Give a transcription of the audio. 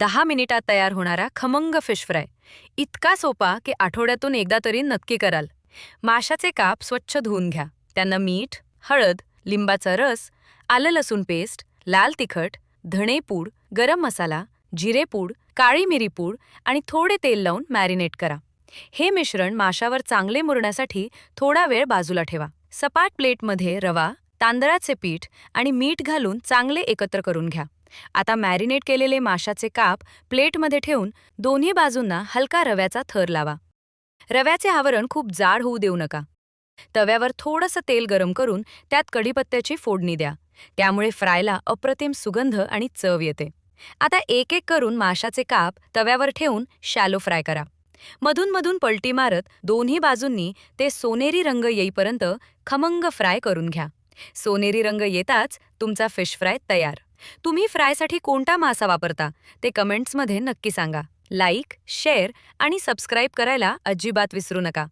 दहा मिनिटात तयार होणारा खमंग फिश फ्राय. इतका सोपा की आठवड्यातून एकदा तरी नक्की कराल. माशाचे काप स्वच्छ धुवून घ्या. त्यांना मीठ हळद लिंबाचा रस आलं लसूण पेस्ट लाल तिखट धणेपूड गरम मसाला जिरेपूड काळी मिरीपूड आणि थोडे तेल लावून मॅरिनेट करा. हे मिश्रण माशावर चांगले मुरण्यासाठी थोडा वेळ बाजूला ठेवा. सपाट प्लेटमध्ये रवा तांदळाचे पीठ आणि मीठ घालून चांगले एकत्र करून घ्या. आता मॅरिनेट केलेले माशाचे काप प्लेटमध्ये ठेवून दोन्ही बाजूंना हलका रव्याचा थर लावा. रव्याचे आवरण खूप जाड होऊ देऊ नका. तव्यावर थोडंसं तेल गरम करून त्यात कढीपत्त्याची फोडणी द्या. त्यामुळे फ्रायला अप्रतिम सुगंध आणि चव येते. आता एक एक करून माशाचे काप तव्यावर ठेवून शॅलो फ्राय करा. मधून मधून पलटी मारत दोन्ही बाजूंनी ते सोनेरी रंग येईपर्यंत खमंग फ्राय करून घ्या. सोनेरी रंग येताच तुमचा फिश फ्राय तयार. तुम्ही फ्रायसाठी कोणता मासा वापरता? ते कमेंट्समध्ये नक्की सांगा. लाईक शेअर आणि सबस्क्राईब करायला अजिबात विसरू नका.